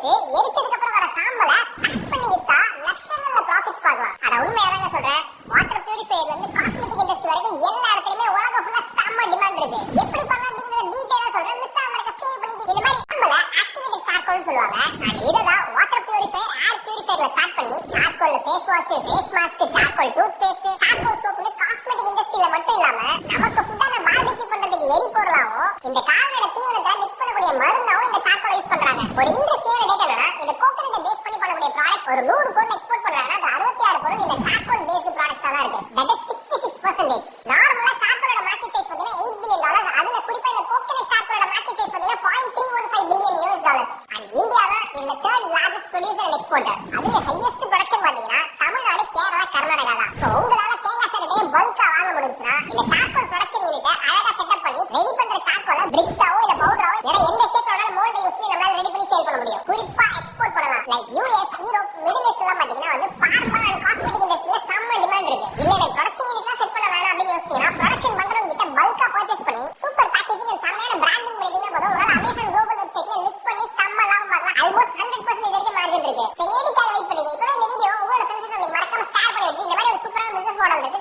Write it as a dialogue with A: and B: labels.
A: எடுத்து எரிச்சதுக்கு அப்புறம் வர சாம்பல கட் பண்ணி வித்தா லட்சங்கள்ல ப்ராஃபிட்ஸ் பார்க்கலாம் அட உண்மையாதாங்க சொல்றேன் வாட்டர் பியூரிஃபையர்ல இருந்து காஸ்மெட்டிக் இண்டஸ்ட்ரி வரைக்கும் எல்லா இடத்துலயுமே உலகம் ஃபுல்லா செம்ம டிமாண்ட் இருக்கு. எப்படி பண்ணலாம்ன்றத டீடைலா சொல்றேன் மிஸ் ஆகாம சேவ் பண்ணிட்டு இந்த மாதிரி சாம்பல ஆக்டிவேட்டட் சார்கோல் சொல்லுவாங்க. அண்ட் இததான் வாட்டர் பியூரிஃபையர் ஏர் பியூரிஃபையர்ல ஸ்டார்ட் பண்ணி சார்கோல்ல face wash face mask charcoal tooth paste charcoal சோப்னு cosmetic இண்டஸ்ட்ரியில மட்டும் இல்லாம நமக்கு ஃபுட்டான பார்பிக்யூ பண்றதுக்கு எரிபொருளாவும் இந்த கால்நடை தீவனத்தை மிக்ஸ் பண்ணக்கூடிய மருந்தாவும் இந்த சார்கோல் யூஸ் பண்றாங்க. ஒரு இண்டஸ்ட்ரியோட டேட்டா என்னன்னா இந்த கோகனட்டை பேஸ் பண்ணி பண்ணக்கூடிய ப்ராடக்ட்ஸ் ஒரு நூறு பொருள் எக்ஸ்போர்ட் பண்றாங்கன்னா அது அறுபத்தி ஆறு பொருள் இந்த சார்கோல் பேஸ்ட் ப்ராடக்ட்ஸா தான் இருக்கு. That is sixty six percentage நார்மலா சார்கோலோட மார்க்கெட் சைஸ் பாத்தீங்கன்னா எயிட் பில்லியன் டாலர் அதுல குறிப்பா இந்த கோகனட் சார்கோலோட மார்க்கெட் சைஸ் பாத்தீங்கன்னா point three one five billion US dollars and India தான் இந்த third largest producer and exporter அதுல ஹீரோ மிடில் ஈஸ்ட் எல்லாம் பாத்தீங்கன்னா வந்து பார்பா அண்ட் காஸ்மெட்டிக் இண்டஸ்ட்ரியில செம்ம டிமாண்ட் இருக்கு. இல்ல எனக்கு ப்ரொடக்ஷன் செட் பண்ண வேணாம் அப்படின்னு யோசிச்சீங்கன்னா ப்ரொடக்ஷன் பண்றவங்க கிட்ட பல்கா பர்ச்சேஸ் பண்ணி சூப்பர் பேக்கேஜிங் அண்ட் செம்மையான பிராண்டிங் பண்ணிட்டீங்க போதும். உங்களால அமேசான் குளோபல் வெப்சைட்ல லிஸ்ட் பண்ணி செம்ம லாபம் பார்க்கலாம் ஆல்மோஸ்ட் ஹண்ட்ரட் பர்சன்டேஜ் வரைக்கும் மார்ஜின் இருக்கு. சரி எதுக்காக வெயிட் பண்ணீங்க? இப்போ இந்த வீடியோ உங்களோட ஃப்ரெண்ட்ஸ் மறக்காம ஷேர் பண்ணி இந்த மாதிரி ஒரு சூப்பரான பிசினஸ் மாடல் இருக்கு.